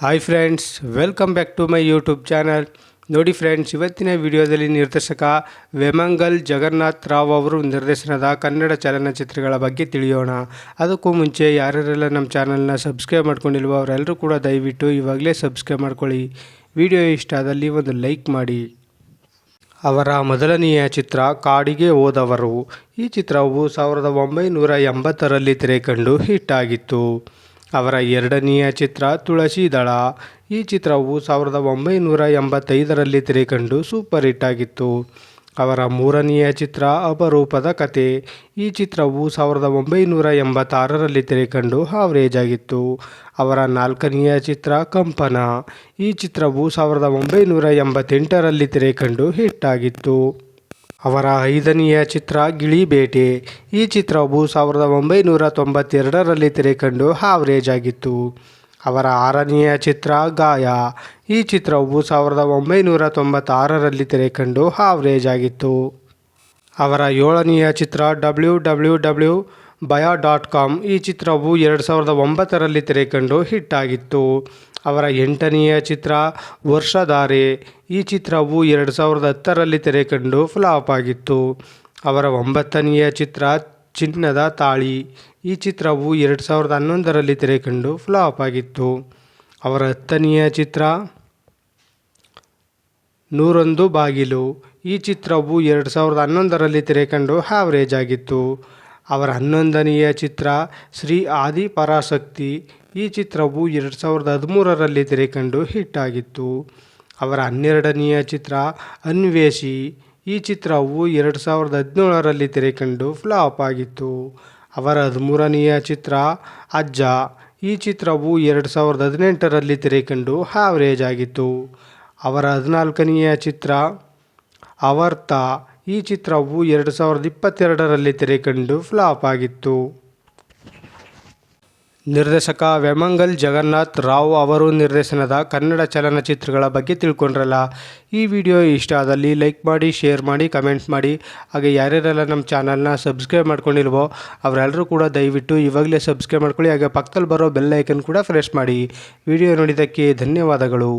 Hi friends welcome back to my YouTube channel ನೋಡಿ friends ಇವತ್ತಿನ ವಿಡಿಯೋದಲ್ಲಿ ನಿರ್ದೇಶಕ ವೆಮಂಗಲ್ ಜಗನ್ನಾಥ್ ರಾವ್ ಅವರು ನಿರ್ದೇಶನದ ಕನ್ನಡ ಚಲನಚಿತ್ರಗಳ ಬಗ್ಗೆ ತಿಳಿಯೋಣ. ಅದಕ್ಕೂ ಮುಂಚೆ ಯಾರ್ಯಾರೆಲ್ಲ ನಮ್ಮ ಚಾನಲ್ನ ಸಬ್ಸ್ಕ್ರೈಬ್ ಮಾಡ್ಕೊಂಡಿಲ್ವೋ ಅವರೆಲ್ಲರೂ ಕೂಡ ದಯವಿಟ್ಟು ಇವಾಗಲೇ ಸಬ್ಸ್ಕ್ರೈಬ್ ಮಾಡ್ಕೊಳ್ಳಿ. ವಿಡಿಯೋ ಇಷ್ಟ ಆದಲ್ಲಿ ಒಂದು ಲೈಕ್ ಮಾಡಿ. ಅವರ ಮೊದಲನೆಯ ಚಿತ್ರ ಕಾಡಿಗೆ ಹೋದವರು. ಈ ಚಿತ್ರವು ಸಾವಿರದ ಒಂಬೈನೂರ ಎಂಬತ್ತರಲ್ಲಿ ತೆರೆಕಂಡು ಹಿಟ್ ಆಗಿತ್ತು. ಅವರ ಎರಡನೆಯ ಚಿತ್ರ ತುಳಸಿ ದಳ. ಈ ಚಿತ್ರವು ಸಾವಿರದ ಒಂಬೈನೂರ ಎಂಬತ್ತೈದರಲ್ಲಿ ತೆರೆಕಂಡು ಸೂಪರ್ ಹಿಟ್ ಆಗಿತ್ತು. ಅವರ ಮೂರನೆಯ ಚಿತ್ರ ಅಪರೂಪದ ಕತೆ. ಈ ಚಿತ್ರವು ಸಾವಿರದ ಒಂಬೈನೂರ ಎಂಬತ್ತಾರರಲ್ಲಿ ತೆರೆಕಂಡು ಹಾವರೇಜ್ ಆಗಿತ್ತು. ಅವರ ನಾಲ್ಕನೆಯ ಚಿತ್ರ ಕಂಪನ. ಈ ಚಿತ್ರವು ಸಾವಿರದ ಒಂಬೈನೂರ ಎಂಬತ್ತೆಂಟರಲ್ಲಿ ತೆರೆಕಂಡು ಹಿಟ್ ಆಗಿತ್ತು. ಅವರ ಐದನೆಯ ಚಿತ್ರ ಗಿಳಿ ಬೇಟೆ ಈ ಚಿತ್ರವು ಸಾವಿರದ ಒಂಬೈನೂರ ತೊಂಬತ್ತೆರಡರಲ್ಲಿ ತೆರೆಕಂಡು ಹಾವರೇಜ್ ಆಗಿತ್ತು ಅವರ ಆರನೆಯ ಚಿತ್ರ ಗಾಯ ಈ ಚಿತ್ರವು ಸಾವಿರದ ಒಂಬೈನೂರ ತೊಂಬತ್ತಾರರಲ್ಲಿ ತೆರೆಕಂಡು ಹಾವರೇಜ್ ಆಗಿತ್ತು ಅವರ ಏಳನೆಯ ಚಿತ್ರ ಡಬ್ಲ್ಯೂ ಡಬ್ಲ್ಯೂ ಡಬ್ಲ್ಯೂ ಬಯಾ ಡಾಟ್ ಕಾಮ್ ಈ ಚಿತ್ರವು ಎರಡು ಸಾವಿರದ ಒಂಬತ್ತರಲ್ಲಿ ತೆರೆಕಂಡು ಹಿಟ್ ಆಗಿತ್ತು ಅವರ ಎಂಟನೆಯ ಚಿತ್ರ ವರ್ಷಧಾರೆ. ಈ ಚಿತ್ರವು ಎರಡು ಸಾವಿರದ ಹತ್ತರಲ್ಲಿ ತೆರೆಕಂಡು ಫ್ಲಾಪ್ ಆಗಿತ್ತು. ಅವರ ಒಂಬತ್ತನೆಯ ಚಿತ್ರ ಚಿನ್ನದ ತಾಳಿ. ಈ ಚಿತ್ರವು ಎರಡು ಸಾವಿರದ ಹನ್ನೊಂದರಲ್ಲಿ ತೆರೆಕಂಡು ಫ್ಲಾಪ್ ಆಗಿತ್ತು. ಅವರ ಹತ್ತನೆಯ ಚಿತ್ರ ನೂರೊಂದು ಬಾಗಿಲು. ಈ ಚಿತ್ರವು ಎರಡು ಸಾವಿರದ ಹನ್ನೊಂದರಲ್ಲಿ ತೆರೆಕಂಡು ಹ್ಯಾವ್ರೇಜ್ ಆಗಿತ್ತು. ಅವರ ಹನ್ನೊಂದನೆಯ ಚಿತ್ರ ಶ್ರೀ ಆದಿ ಪರಾಶಕ್ತಿ ಈ ಚಿತ್ರವು ಎರಡು ಸಾವಿರದ ಹದಿಮೂರರಲ್ಲಿ ತೆರೆಕಂಡು ಹಿಟ್ ಆಗಿತ್ತು. ಅವರ ಹನ್ನೆರಡನೆಯ ಚಿತ್ರ ಅನ್ವೇಷಿ. ಈ ಚಿತ್ರವು ಎರಡು ಸಾವಿರದ ಹದಿನೇಳರಲ್ಲಿ ತೆರೆಕಂಡು ಫ್ಲಾಪ್ ಆಗಿತ್ತು. ಅವರ ಹದಿಮೂರನೆಯ ಚಿತ್ರ ಅಜ್ಜ. ಈ ಚಿತ್ರವು ಎರಡು ಸಾವಿರದ ಹದಿನೆಂಟರಲ್ಲಿ ತೆರೆಕಂಡು ಹ್ಯಾವ್ರೇಜ್ ಆಗಿತ್ತು. ಅವರ ಹದಿನಾಲ್ಕನೆಯ ಚಿತ್ರ ಅವರ್ತ ಈ ಚಿತ್ರವು ಎರಡು ಸಾವಿರದ ಇಪ್ಪತ್ತೆರಡರಲ್ಲಿ ತೆರೆಕಂಡು ಫ್ಲಾಪ್ ಆಗಿತ್ತು. ನಿರ್ದೇಶಕ ವೆಮಂಗಲ್ ಜಗನ್ನಾಥ್ ರಾವ್ ಅವರು ನಿರ್ದೇಶನದ ಕನ್ನಡ ಚಲನಚಿತ್ರಗಳ ಬಗ್ಗೆ ತಿಳ್ಕೊಂಡ್ರಲ್ಲ. ಈ ವಿಡಿಯೋ ಇಷ್ಟ ಆದಲ್ಲಿ ಲೈಕ್ ಮಾಡಿ, ಶೇರ್ ಮಾಡಿ, ಕಮೆಂಟ್ ಮಾಡಿ. ಹಾಗೆ ಯಾರ್ಯಾರೆಲ್ಲ ನಮ್ಮ ಚಾನಲ್ನ ಸಬ್ಸ್ಕ್ರೈಬ್ ಮಾಡ್ಕೊಂಡಿಲ್ವೋ ಅವರೆಲ್ಲರೂ ಕೂಡ ದಯವಿಟ್ಟು ಇವಾಗಲೇ ಸಬ್ಸ್ಕ್ರೈಬ್ ಮಾಡ್ಕೊಳ್ಳಿ. ಹಾಗೆ ಪಕ್ಕದಲ್ಲಿ ಬರೋ ಬೆಲ್ ಐಕನ್ ಕೂಡ ಫ್ರೆಶ್ ಮಾಡಿ. ವಿಡಿಯೋ ನೋಡಿದ್ದಕ್ಕೆ ಧನ್ಯವಾದಗಳು.